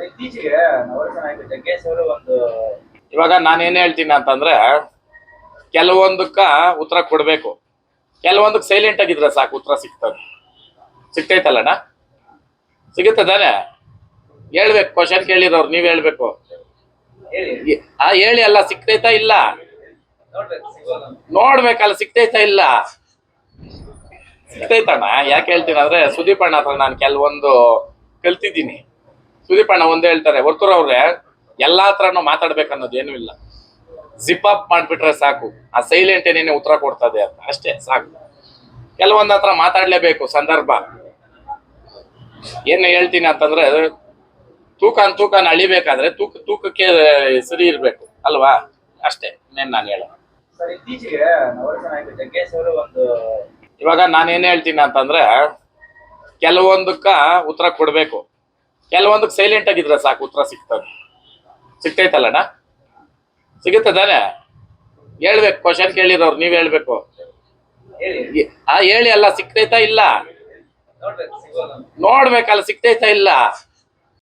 Sir ಇತ್ತೀಚೆಗೆ ನವರಸ ನಾಯಕ ಜಗ್ಗೇಶ್ ಅವರು ಒಂದು ಇವಾಗ ನಾನು ಏನ್ ಹೇಳ್ತೀನಿ ಅಂತಂದ್ರೆ ಕೆಲವೊಂದಕ್ಕ ಉತ್ತರ ಕೊಡ್ಬೇಕು. ಕೆಲವೊಂದಕ್ಕೆ ಸೈಲೆಂಟ್ ಆಗಿದ್ರೆ ಸಾಕು ಉತ್ತರ ಸಿಗ್ತದೆ. ಸಿಗ್ತೈತಲ್ಲಣ್ಣ? ಸಿಗುತ್ತೆ ತಾನೆ? ಹೇಳ್ಬೇಕು ಕ್ವಶನ್ ಕೇಳಿರೋರು ನೀವ್ ಹೇಳ್ಬೇಕು. ಆ ಹೇಳಿ ಅಲ್ಲ ಸಿಗ್ತೈತಾ ಇಲ್ಲ? ನೋಡ್ಬೇಕಲ್ಲ ಸಿಗ್ತೈತಾ ಇಲ್ಲ? ಸಿಗ್ತೈತಣ್ಣ ಯಾಕೆ ಹೇಳ್ತೀನಿ ಅಂದ್ರೆ ಸುದೀಪ್ ಅಣ್ಣ ಹತ್ರ ನಾನು ಕೆಲವೊಂದು ಕಲ್ತಿದ್ದೀನಿ. ಸುದೀಪ್ ಅಣ್ಣ ಒಂದೇ ಹೇಳ್ತಾರೆ ಹೊರ್ತೂರ್ ಅವ್ರೆ ಎಲ್ಲಾ ಹತ್ರನೂ ಮಾತಾಡ್ಬೇಕು ಅನ್ನೋದು ಏನೂ ಇಲ್ಲ. ಜಿಪ್ ಅಪ್ ಮಾಡ್ಬಿಟ್ರೆ ಸಾಕು. ಆ ಸೈಲೆಂಟ್ ಏನೇನೆ ಉತ್ತರ ಕೊಡ್ತದೆ ಅಂತ. ಅಷ್ಟೇ ಸಾಕು. ಕೆಲವೊಂದ್ ಹತ್ರ ಮಾತಾಡ್ಲೇಬೇಕು ಸಂದರ್ಭ. ಏನು ಹೇಳ್ತೀನಿ ಅಂತಂದ್ರೆ ತೂಕನ್ ತೂಕನ್ ಅಳಿಬೇಕಾದ್ರೆ ತೂಕ ತೂಕಕ್ಕೆ ಸರಿ ಇರ್ಬೇಕು ಅಲ್ವಾ? ಅಷ್ಟೇ ಇನ್ನೇನು ನಾನು ಹೇಳ ಇವಾಗ ನಾನೇನ್ ಹೇಳ್ತೀನಿ ಅಂತಂದ್ರೆ ಕೆಲವೊಂದಕ್ಕ ಉತ್ತರ ಕೊಡ್ಬೇಕು. ಕೆಲವೊಂದಕ್ಕೆ ಸೈಲೆಂಟ್ ಆಗಿದ್ರೆ ಸಾಕು ಉತ್ತರ ಸಿಗ್ತದೆ. ಸಿಗ್ತೈತಲ್ಲಣ್ಣ? ಸಿಗುತ್ತೆ ತಾನೆ? ಹೇಳ್ಬೇಕು ಕ್ವಶನ್ ಕೇಳಿರೋರು ನೀವು ಹೇಳ್ಬೇಕು. ಹೇಳಿ. ಆ ಹೇಳಿ ಅಲ್ಲ ಸಿಗ್ತೈತಾ ಇಲ್ಲ? ನೋಡ್ಬೇಕು ನೋಡ್ಬೇಕಲ್ಲ ಸಿಗ್ತೈತಾ ಇಲ್ಲ?